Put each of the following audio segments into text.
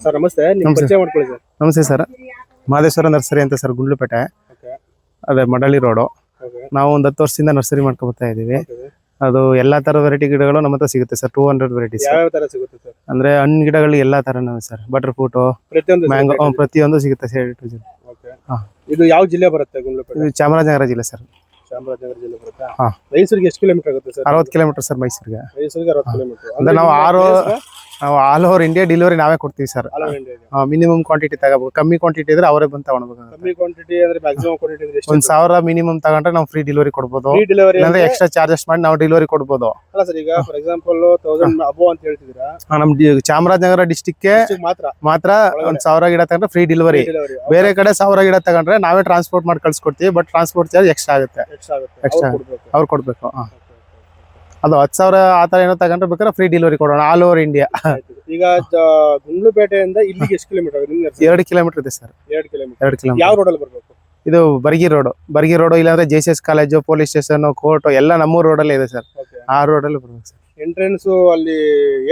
Sir ನಮಸ್ತೆ. ನಿಮ್ ನಮಸ್ತೆ. ಪರಿಚಯ ಮಾಡ್ಕೊಳ್ಳಿ ಸರ್. ನಮಸ್ತೆ ಸರ್. ಮಾದೇಶ್ವರ ನರ್ಸರಿ ಅಂತ ಸರ್ ಗುಂಡ್ಲುಪೇಟೆ. ಓಕೆ. ಅದೇ ಮಡಳಿ ರೋಡು. ಓಕೆ. ನಾವು ಒಂದು ಹತ್ತು ವರ್ಷದಿಂದ ನರ್ಸರಿ ಮಾಡ್ಕೊಬರ್ತಾ ಇದ್ದೀವಿ. ಇದೀವಿ ಅದು ಎಲ್ಲಾ ತರ ವೆರೈಟಿ ಗಿಡಗಳು ನಮ್ಮ ಹತ್ರ ಸಿಗುತ್ತೆ ಸರ್ ಟೂ ಹಂಡ್ರೆಡ್ ವೆರೈಟಿ ಯಾವ್ಯಾವ ತರ ಸಿಗುತ್ತೆ ಸರ್? ಅಂದ್ರೆ ಹಣ್ಣು ಗಿಡಗಳು ಎಲ್ಲಾ ತರನೂ ಸರ್ ಬಟರ್ ಫ್ರೂಟ್ ಪ್ರತಿಯೊಂದು ಮ್ಯಾಂಗೋ ಪ್ರತಿಯೊಂದು ಸಿಗುತ್ತೆ ಸರ್ ಓಕೆ. ಹಾ. ಇದು ಯಾವ ಜಿಲ್ಲೆ ಬರುತ್ತೆ ಗುಂಡ್ಲುಪೇಟೆ? ಇದು ಚಾಮರಾಜನಗರ ಜಿಲ್ಲೆ ಸರ್. ಚಾಮರಾಜನಗರ ಜಿಲ್ಲೆ ಬರುತ್ತಾ? ಹಾ. ಮೈಸೂರಿಗೆ ಎಷ್ಟು ಕಿಲೋಮೀಟರ್ ಆಗುತ್ತೆ ಸರ್? ಅರವತ್ತು ಕಿಲೋಮೀಟರ್ ಸರ್ ಮೈಸೂರಿಗೆ. ಮೈಸೂರಿಗೆ ಅರವತ್ತು ಕಿಲೋಮೀಟರ್ ಅಂದ್ರೆ ನಾವು ಆರು ನಾವು ಆಲ್ ಓವರ್ ಇಂಡಿಯಾ ಡೆಲಿವರಿ ನಾವೇ ಕೊಡ್ತೀವಿ ಸರ್ ಮಿನಿಮಮ್ ಕ್ವಾಂಟಿಟಿ ತಗೋಬೇಕು. ಕಮ್ಮಿ ಕ್ವಾಂಟಿಟಿ ಇದ್ರೆ ಅವರೇ ಬಂದು ತಗೊಂಡ್ಬೇಕು ಅಂದ್ರೆ ಅಂದ್ರೆ ಒಂದ್ ಸಾವಿರ ಮಿನಿಮಮ್ ತಗೊಂಡ್ರೆ ನಾವು ಫ್ರೀ ಡೆಲಿವರಿ ಕೊಡ್ಬೋದು. ಡೆಲಿವರಿ ಇಲ್ಲಾಂದ್ರೆ ಎಕ್ಸ್ಟ್ರಾ ಚಾರ್ಜಸ್ ಮಾಡಿ ನಾವು ಡೆಲಿವರಿ ಕೊಡ್ಬೋದು. ನಮ್ ಚಾಮರಾಜನಗರ ಡಿಸ್ಟಿಕ್ ಮಾತ್ರ? ಮಾತ್ರ ಒಂದ್ ಸಾವಿರ ಗಿಡ ತಗೊಂಡ್ರೆ ಫ್ರೀ ಡೆಲಿವರಿ ಬೇರೆ ಕಡೆ ಸಾವಿರ ಗಿಡ ತಗೊಂಡ್ರೆ ನಾವೇ ಟ್ರಾನ್ಸ್ಪೋರ್ಟ್ ಮಾಡಿ ಕಳ್ಸಿಕೊಡ್ತೀವಿ ಬಟ್ ಟ್ರಾನ್ಸ್ಪೋರ್ಟ್ ಚಾರ್ಜ್ ಎಕ್ಸ್ಟ್ರಾ ಆಗುತ್ತೆ. ಎಕ್ಸ್ಟ್ರಾ. ಅವ್ರು ಕೊಡ್ಬೇಕು. ಅವ್ರು ಕೊಡ್ಬೇಕು ಹಾ. ಅದು ಹತ್ತು ಸಾವಿರ ಆ ತರ ಏನೋ ತಗೊಂಡ್ರೆ ಬೇಕಾದ್ರೆ ಫ್ರೀ ಡೆಲಿವರಿ ಕೊಡೋಣ ಆಲ್ ಓವರ್ ಇಂಡಿಯಾ ಈಗ ಗುಂಡ್ಲುಪೇಟೆಯಿಂದ ಇಲ್ಲಿಗೆ ಎಷ್ಟು ಕಿಲೋಮೀಟರ್ ಎರಡು ಕಿಲೋಮೀಟರ್ ಇದೆ ಸರ್ ಎರಡು ಕಿಲೋಮೀಟರ್ ಎರಡು ಕಿಲೋಮೀಟರ್ ಯಾವ ರೋಡಲ್ಲಿ ಬರಬೇಕು? ಇದು ಬರ್ಗಿ ರೋಡ್ ಬರ್ಗಿ ರೋಡ್ ಇಲ್ಲಾಂದ್ರೆ J C S college police station court ಎಲ್ಲ ನಮ್ಮೂರು ರೋಡಲ್ಲೇ ಇದೆ ಸರ್ ಆ ರೋಡಲ್ಲಿ ಬರ್ಬೇಕು ಸರ್ ಎಂಟ್ರೆನ್ಸ್ ಅಲ್ಲಿ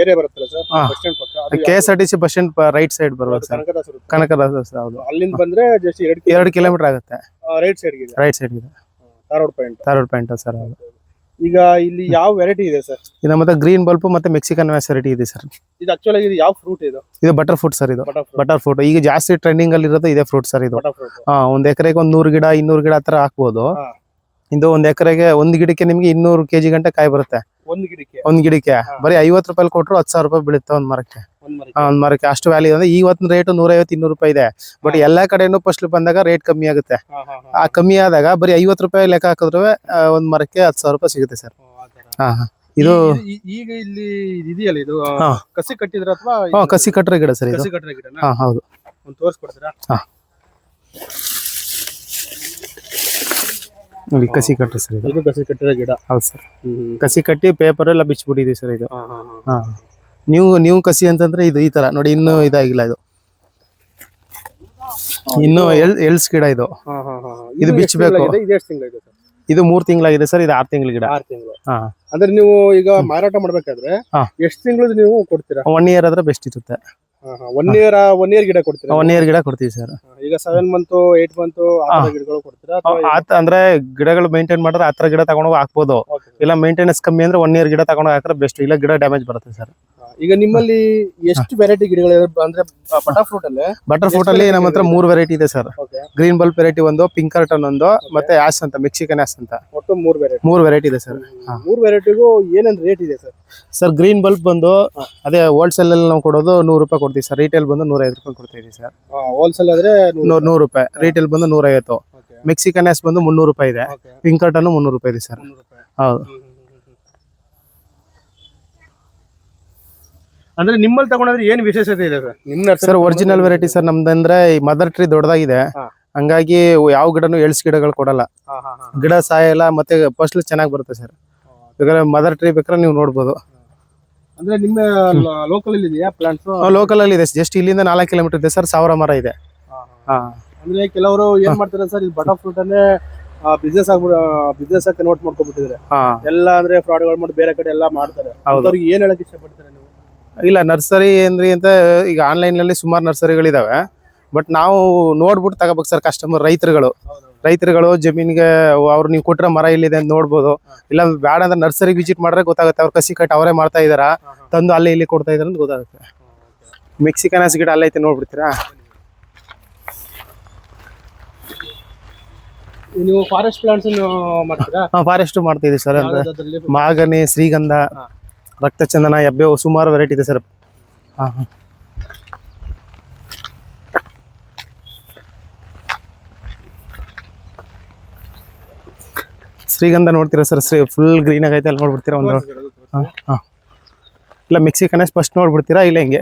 ಏರಿಯಾ ಬರುತ್ತಲ್ಲ ಸರ್. ಬಸ್ ಸ್ಟ್ಯಾಂಡ್ ಪಕ್ಕ? K S R T C bus stand right side? ಬರ್ಬೇಕು ಸರ್ ಕನಕದಾಸ ಹೌದು. ಅಲ್ಲಿಂದ ಬಂದ್ರೆ ಜಸ್ಟ್ ಎರಡು ಎರಡು ಕಿಲೋಮೀಟರ್ ಆಗುತ್ತೆ. ರೈಟ್ ಸೈಡ್ ಇದೆ. ರೈಟ್ ಸೈಡ್ ಇದೆ. Dharwad point Dharwad point sir ಹೌದು. ಈಗ ಇಲ್ಲಿ ಯಾವ ವೆರೈಟಿ ಇದೆ ಸರ್ ಇದು ಮತ್ತೆ ಗ್ರೀನ್ ಬಲ್ಪ್ ಮತ್ತೆ ಮೆಕ್ಸಿಕನ್ ವೆರೈಟಿ ಇದೆ ಸರ್ ಇದು ಆಕ್ಚುಲಿ ಇದು ಯಾವ ಫ್ರೂಟ್ ಇದು? ಇದು ಬಟರ್ ಫ್ರೂಟ್ ಸರ್ ಇದು. ಬಟರ್ ಫ್ರೂಟ್ ಈಗ ಜಾಸ್ತಿ ಟ್ರೆಂಡಿಂಗ್ ಅಲ್ಲಿ ಇರೋದು ಇದೇ ಫ್ರೂಟ್ ಸರ್ ಇದು. ಹಾ ಒಂದ್ ಎಕರೆಗೆ ಒಂದ್ ನೂರು ಗಿಡ ಇನ್ನೂರು ಗಿಡ ಹತ್ರ ಹಾಕ್ಬೋದು. ಇದು ಒಂದ್ ಎಕರೆಗೆ ಒಂದ್ ಗಿಡಕ್ಕೆ ನಿಮ್ಗೆ ಇನ್ನೂರು ಕೆಜಿ ಗಂಟೆ ಕಾಯಿ ಬರುತ್ತೆ. ಒಂದ್ ಗಿಡಕ್ಕೆ? ಒಂದ್ ಗಿಡಕ್ಕೆ. ಬರೀ ಐವತ್ತು ರೂಪಾಯಿ ಕೊಟ್ರು ಹತ್ತು ಸಾವಿರ ರೂಪಾಯಿ ಬೀಳುತ್ತೆ ಒಂದ್ ಮರಕ್ಕೆ. ಒಂದ್ ಮರಕ್ಕೆ ಅಷ್ಟು ವ್ಯಾಲ್ಯೂ ಅಂದ್ರೆ ಇವತ್ತಿನ ರೇಟ್ ನೂರೈವತ್ತು ಇನ್ನೂರು ರೂಪಾಯಿ ಇದೆ. ಬಟ್ ಎಲ್ಲಾ ಕಡೆನೂ ಫಸ್ಟ್ ಬಂದಾಗ ರೇಟ್ ಕಮ್ಮಿ ಆಗುತ್ತೆ. ಹಾ, ಹಾ, ಹಾ. ಆ ಕಮ್ಮಿ ಆದಾಗ ಬರೀ ಐವತ್ತು ರೂಪಾಯಿ ಲೆಕ್ಕ ಹಾಕಿದ್ರು ಒಂದ್ ಮರಕ್ಕೆ ಹತ್ತು ಸಾವಿರ ರೂಪಾಯಿ ಸಿಗುತ್ತೆ ಸರ್. ಹಾ ಹಾ. ಇದು ಈಗ ಇಲ್ಲಿ ಇದು ಇದೆಯಲ್ಲ ಇದು ಕಸಿ ಕಟ್ಟಿದ್ರ ಅಥವಾ ಹಾ ಕಸಿ ಕಟ್ಟರೆ ಗಿಡ ಸರ್ ಇದು. ಕಸಿ ಕಟ್ಟರೆ ಗಿಡ ಹಾ ಹೌದು. ಒಂದು ತೋರಿಸ್ಕೊಡ್ತೀರಾ? ನೋಡಿ ಕಸಿ ಕಟ್ಟರೆ ಸರ್ ಇದು. ಕಸಿ ಕಟ್ಟರೆ ಗಿಡ. ಹೌದು ಸರ್. ಕಸಿ ಕಟ್ಟಿ ಪೇಪರ್ ಎಲ್ಲ ಬಿಚ್ಚಿಬಿಟ್ಟಿದೆ ಸರ್ ಇದು. ಹಾ, ಹಾ, ಹಾ. ಹಾ. ನೀವು ನೀವು ಕಸಿ ಅಂತಂದ್ರೆ ಇದು ಈ ತರ. ನೋಡಿ ಇನ್ನು ಇದಾಗಿಲ್ಲ ಇದು. ಇನ್ನು ಎಲ್ಸ್ ಗಿಡ ಇದು. ಇದು ಬಿಚ್ಚಬೇಕು. ಇದು ಮೂರ್ ತಿಂಗಳಾಗಿದೆ ಸರ್ ಇದು ಆರ್ ತಿಂಗಳ ಗಿಡ. ಆರ್ ತಿಂಗಳು. ಅಂದ್ರೆ ನೀವು ಈಗ ಮಾರಾಟ ಮಾಡ್ಬೇಕಾದ್ರೆ. ಎಷ್ಟು ತಿಂಗಳು ನೀವು ಕೊಡ್ತೀರಾ? ಒನ್ ಇಯರ್ ಆದ್ರೆ ಬೆಸ್ಟ್ ಇರುತ್ತೆ. ಒನ್ ಇಯರ್ ಒನ್ ಇಯರ್ ಗಿಡ ಕೊಡ್ತೀರಾ? ಒನ್ ಇಯರ್ ಗಿಡ ಕೊಡ್ತೀವಿ ಸರ್. ಈಗ ಸೆವೆನ್ ಮಂತ್ ಏಟ್ ಮಂತ್ ಗಿಡಗಳು ಕೊಡ್ತೀರಾ? ಅಂದ್ರೆ ಗಿಡಗಳು ಮೇಂಟೈನ್ ಮಾಡಿದ್ರೆ ಆತರ ಗಿಡ ತಗೊಂಡೋಗಿ ಹಾಕ್ಬೋದು. ಇಲ್ಲ ಮೇಂಟೆನೆನ್ಸ್ ಕಮ್ಮಿ ಅಂದ್ರೆ ಒನ್ ಇಯರ್ ಗಿಡ ತಗೊಂಡೋಗಿ ಹಾಕಿದ್ರೆ ಬೆಸ್ಟ್ ಇಲ್ಲ ಗಿಡ ಡ್ಯಾಮೇಜ್ ಬರುತ್ತೆ ಸರ್. ಈಗ ನಿಮ್ಮಲ್ಲಿ ಎಷ್ಟು ವೆರೈಟಿ ಗಿಡಗಳು ಇದಾವೆ? ಅಂದ್ರೆ ಬಟರ್ ಫ್ರೂಟ್ ಅಲ್ಲಿ? ಬಟರ್ ಫ್ರೂಟ್ ಅಲ್ಲಿ ನಮ್ಮ ಹತ್ರ ಮೂರು ವೆರೈಟಿ ಇದೆ ಸರ್. ಗ್ರೀನ್ ಬಲ್ಬ್ ವೆರೈಟಿ ಒಂದು ಪಿಂಕ್ ಕರ್ಟನ್ ಒಂದು ಮತ್ತೆ ಆಸ್ ಅಂತ ಮೆಕ್ಸಿಕನ್ ಆಸ್ ಅಂತ. ಒಟ್ಟು ಮೂರು ವೆರೈಟಿ ಮೂರು ವೆರೈಟಿ ಇದೆ ಸರ್. ಮೂರು ವೆರೈಟಿಗೂ ಏನೇನ್ ರೇಟ್ ಇದೆ ಸರ್? ಸರ್ ಗ್ರೀನ್ ಬಲ್ಬ್ ಬಂದು ಅದೇ ಹೋಲ್ಸೇಲ್ ಅಲ್ಲಿ ನಾವು ಕೊಡೋದು ನೂರು ರೂಪಾಯಿ ಕೊಡ್ತೀವಿ ಸರ್. ರೀಟೇಲ್ ಬಂದು ನೂರ ಐದು ರೂಪಾಯಿ ಕೊಡ್ತಾ ಇದೀವಿ ಸರ್ ಹೋಲ್ಸೇಲ್ ಆದ್ರೆ ನೂರ್ ನೂರು ರೂಪಾಯಿ. ರೀಟೇಲ್ ಬಂದು ನೂರ ಐವತ್ತು ಮೆಕ್ಸಿಕನ್ ಆಸ್ ಬಂದು ಮುನ್ನೂರು ರೂಪಾಯಿ ಇದೆ. ಪಿಂಕ್ ಕರ್ಟನ್ ಮುನ್ನೂರು ರೂಪಾಯಿ ಇದೆ ಸರ್. ಹೌದು. ಅಂದ್ರೆ ನಿಮ್ಮಲ್ಲಿ ತಗೊಂಡ್ರೆ ಏನ್ ವಿಶೇಷತೆ ಇದೆ ಸರ್? ನಿಮ್ಮ ಸರ್ ಒರಿಜಿನಲ್ ವೆರೈಟಿ ಸರ್ ನಮ್ದಂದ್ರೆ ಮದರ್ ಟ್ರೀ ದೊಡ್ಡದಾಗಿದೆ. ಹಾ. ಹಂಗಾಗಿ ಯಾವ ಗಿಡನು ಎಳ್ಸ್ ಗಿಡಗಳು ಕೊಡಲ್ಲ. ಗಿಡ ಸಾಯಲ್ಲ ಮತ್ತೆ ಫಸ್ಟ್ ಚೆನ್ನಾಗಿ ಬರುತ್ತೆ ಸರ್. ಯಾಕಂದ್ರೆ ಮದರ್ ಟ್ರೀ ಬೇಕಾದ್ರೆ ನೀವು ನೋಡ್ಬೋದು. ಅಂದ್ರೆ ನಿಮ್ಮ ಲೋಕಲ್ ಅಲ್ಲಿ ಇದೆಯಾ ಪ್ಲಾಂಟ್ಸ್ ಲೋಕಲ್ ಅಲ್ಲಿ ಇದೆ. ಜಸ್ಟ್ ಇಲ್ಲಿಂದ ನಾಲ್ಕು ಕಿಲೋಮೀಟರ್ ಇದೆ ಸರ್ ಸಾವಿರ ಮರ ಇದೆ. ಹಾ ಅಂದ್ರೆ ಕೆಲವರು ಏನ್ ಮಾಡ್ತಾರೆ ಸರ್ ಇಲ್ಲಿ ಬಟರ್ ಫ್ರೂಟ್ ಅನ್ನೇ ಬಿಸ್ನೆಸ್ ಆಗ್ಬಿಡ ಬಿಸ್ನೆಸ್ ಆಗಿ ಕನ್ವರ್ಟ್ ಮಾಡ್ಕೊಬಿಟ್ಟಿದ್ರೆ ಹಾ. ಎಲ್ಲ ಅಂದ್ರೆ ಫ್ರಾಡ್ಗಳು ಮಾಡಿ ಬೇರೆ ಕಡೆ ಎಲ್ಲ ಮಾಡ್ತಾರೆ. ಹೌದು. ಅವ್ರಿಗೆ ಏನ್ ಹೇಳಕ್ ಇಷ್ಟಪಡ್ತಾರೆ ನೀವು? ಇಲ್ಲ ನರ್ಸರಿ ಅಂದ್ರಿ ಅಂತ ಈಗ ಆನ್ಲೈನ್ನಲ್ಲಿ ಸುಮಾರು ನರ್ಸರಿಗಳಿದಾವೆ. ಬಟ್ ನಾವು ನೋಡ್ಬಿಟ್ಟು ತಗೋಬೇಕು ಸರ್ ಕಸ್ಟಮರ್ ರೈತರುಗಳು. ರೈತರುಗಳು ಜಮೀನಿಗೆ ಅವ್ರು ನೀವು ಕೊಟ್ಟರೆ ಮರ ಇಲ್ಲಿದೆ ಅಂತ ನೋಡ್ಬೋದು. ಇಲ್ಲ ಬೇಡ ಅಂದ್ರೆ ನರ್ಸರಿ ವಿಸಿಟ್ ಮಾಡಿದ್ರೆ ಗೊತ್ತಾಗುತ್ತೆ. ಅವ್ರು ಕಸಿ ಕಟ್ ಅವರೇ ಮಾಡ್ತಾ ಇದಾರಾ ತಂದು ಅಲ್ಲಿ ಇಲ್ಲಿ ಕೊಡ್ತಾ ಇದಾರೆ ಅಂತ ಗೊತ್ತಾಗುತ್ತೆ. ಮೆಕ್ಸಿಕನ್ ಹಸಿ ಗಿಡ ಅಲ್ಲೈತೆ ನೋಡ್ಬಿಡ್ತೀರಾ? ನೀವು ಫಾರೆಸ್ಟ್ ಪ್ಲಾಂಟ್ಸ್ ಮಾಡ್ತೀರಾ? ಫಾರೆಸ್ಟ್ ಮಾಡ್ತಾ ಇದೀವಿ ಸರ್ ಮಾಗನಿ ಶ್ರೀಗಂಧ. ರಕ್ತಚಂದನ ಎಬ್ಬೆ ಸುಮಾರು ವೆರೈಟಿ ಇದೆ ಸರ್ ಹಾಂ, ಹಾ. ಶ್ರೀಗಂಧ ನೋಡ್ತೀರಾ ಸರ್ ಶ್ರೀ ಫುಲ್ ಗ್ರೀನ್ ಆಗೈತೆ, ಅಲ್ಲಿ ನೋಡ್ಬಿಡ್ತೀರಾ ಒಂದು ಹಾಂ ಹಾಂ. ಇಲ್ಲ ಮಿಕ್ಸಿ ಕಣೆ ಫಸ್ಟ್ ನೋಡ್ಬಿಡ್ತೀರಾ, ಇಲ್ಲ ಹಿಂಗೆ?